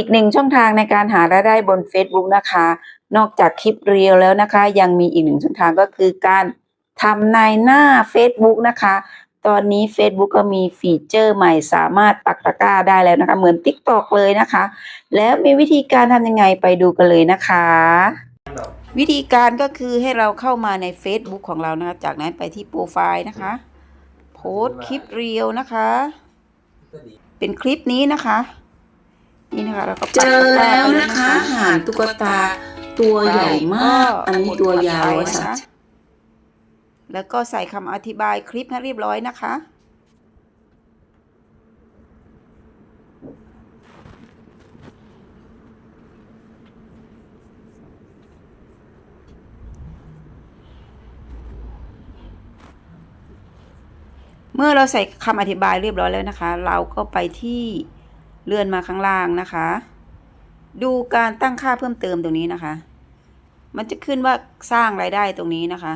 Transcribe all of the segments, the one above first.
อีกหนึ่งช่องทางในการหารายได้บน Facebook นะคะ นอกจากคลิปเรียวแล้วนะคะ ยังมีอีกหนึ่งช่องทางก็คือการทำในหน้า Facebook นะคะ ตอนนี้ Facebook ก็มีฟีเจอร์ใหม่สามารถปักตะกร้าได้แล้วนะคะ เหมือน TikTok เลยนะคะ แล้วมีวิธีการทำยังไงไปดูกันเลยนะคะ วิธีการก็คือให้เราเข้ามาใน Facebook ของเรานะคะ จากนั้นไปที่โปรไฟล์นะคะ โพสคลิปเรียวนะคะ เป็นคลิปนี้นะคะ นี่นะคะเราก็ปักเจอตะกร้าแล้วไปเยนะคะห่านตุ๊กตาตัวใหญ่มาก อันนี้ตัวยาวร้อยสามสิบแล้วก็ใส่คำอธิบายคลิปให้เรียบร้อยนะคะ เมื่อเราใส่คำอธิบายเรียบร้อยแล้วนะคะ เราก็ไปที่ เลื่อนมาข้างล่างนะคะ ดูการตั้งค่าเพิ่มเติมตรงนี้นะคะ มันจะขึ้นว่าสร้างรายได้ตรงนี้นะคะ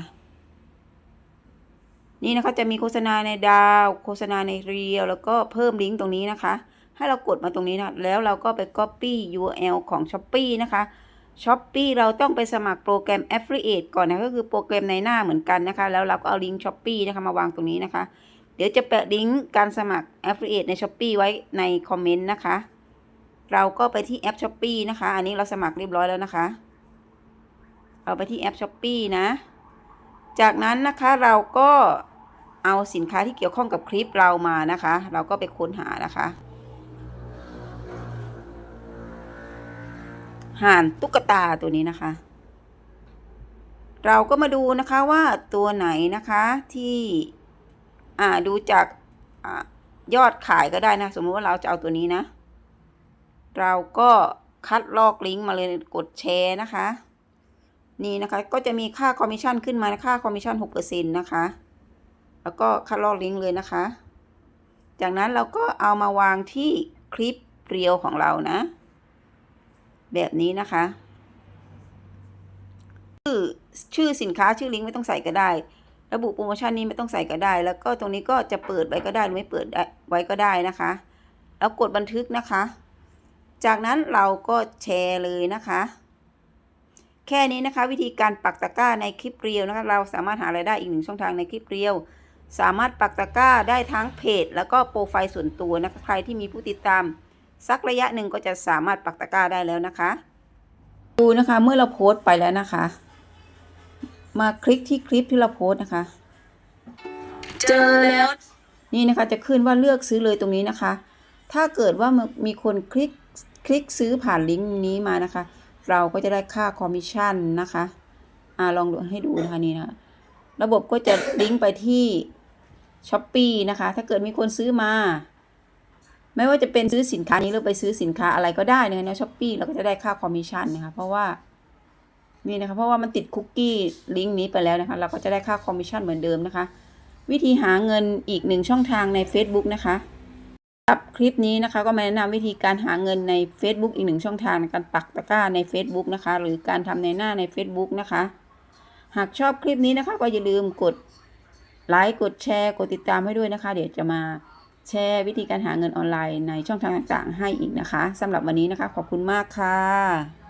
นี่นะคะจะมีโฆษณาในดาว โฆษณาในเรียวแล้วก็เพิ่มลิงก์ตรงนี้นะคะ ให้เรากดมาตรงนี้นะแล้วเราก็ไป Copy URL ของ s h อ p e e นะคะ s h อ p e e เราต้องไปสมัครโปรแกรม Affiliate ก่อนนะก็คือโปรแกรมในหน้าเหมือนกันนะคะ แล้วเราก็เอาลิงก์ s h อ p e e นะคะมาวางตรงนี้นะคะ เดี๋ยวจะแปะลิงก์การสมัคร Affiliate ใน s h อ p e e ไว้ในคอมเมนต์นะคะ เราก็ไปที่แอป s h อ p e e นะคะ อันนี้เราสมัครเรียบร้อยแล้วนะคะ เอาไปที่แอป s h อ p e e นะ จากนั้นนะคะเราก็เอาสินค้าที่เกี่ยวข้องกับคลิปเรามานะคะ เราก็ไปค้นหานะคะ ห่านตุ๊กตาตัวนี้นะคะ เราก็มาดูนะคะว่าตัวไหนนะคะที่ อ่าดูจากอายอดขายก็ได้นะ สมมติว่าเราจะเอาตัวนี้นะ เราก็คัดลอกลิงก์มาเลยกดแชร์นะคะ นี่นะคะก็จะมีค่าคอมมิชชั่นขึ้นมาค่าคอมมิชชั่นหกเปอร์เซ็นต์นะคะ แล้วก็คัดลอกลิงก์เลยนะคะ จากนั้นเราก็เอามาวางที่คลิปเรียวของเรานะ แบบนี้นะคะชื่อชื่อสินค้าชื่อลิงก์ไม่ต้องใส่ก็ได้ ระบุโปรโมชั่นนี้ไม่ต้องใส่ก็ได้ แล้วก็ตรงนี้ก็จะเปิดไว้ก็ได้หรือไม่เปิดไว้ก็ได้นะคะ แล้วกดบันทึกนะคะ จากนั้นเราก็แชร์เลยนะคะ แค่นี้นะคะ วิธีการปักตะกร้าในคลิปเรียวนะคะ เราสามารถหารายได้อีกหนึ่งช่องทางในคลิปเรียวสามารถปักตะกร้าได้ทั้งเพจ แล้วก็โปรไฟล์ส่วนตัวนะคะใครที่มีผู้ติดตาม สักระยะหนึ่งก็จะสามารถปักตะกร้าได้แล้วนะคะ ดูนะคะเมื่อเราโพสต์ไปแล้วนะคะ มาคลิกที่คลิปที่เราโพสต์นะคะ เจอแล้วนี่นะคะจะขึ้นว่าเลือกซื้อเลยตรงนี้นะคะ ถ้าเกิดว่ามีคนคลิกคลิกซื้อผ่านลิงก์นี้มานะคะ เราก็จะได้ค่าคอมมิชชั่นนะคะอ่าลองดูให้ดูนะคะนี่นะคะระบบก็จะลิงก์ไปที่ช้อปปีนะคะ ถ้าเกิดมีคนซื้อมา ไม่ว่าจะเป็นซื้อสินค้านี้หรือไปซื้อสินค้าอะไรก็ได้นะคะในช้อปปีเราก็จะได้ค่าคอมมิชชั่นนะคะ เพราะว่า นี่นะคะเพราะว่ามันติดคุกกี้ลิงก์นี้ไปแล้วนะคะ เราก็จะได้ค่าคอมมิชชั่นเหมือนเดิมนะคะ วิธีหาเงินอีกหนึ่งช่องทางใน Facebook นะคะสำหรับคลิปนี้นะคะก็มาแนะนำวิธีการหาเงินใน Facebook อีกหนึ่งช่องทางในการปักตะกร้าใน Facebook นะคะ หรือการทำในหน้าใน Facebook นะคะ หากชอบคลิปนี้นะคะ ก็อย่าลืมกดไลค์กดแชร์กดติดตามให้ด้วยนะคะ เดี๋ยวจะมาแชร์วิธีการหาเงินออนไลน์ในช่องทางต่างๆ ให้อีกนะคะสำหรับวันนี้นะคะ ขอบคุณมากค่ะ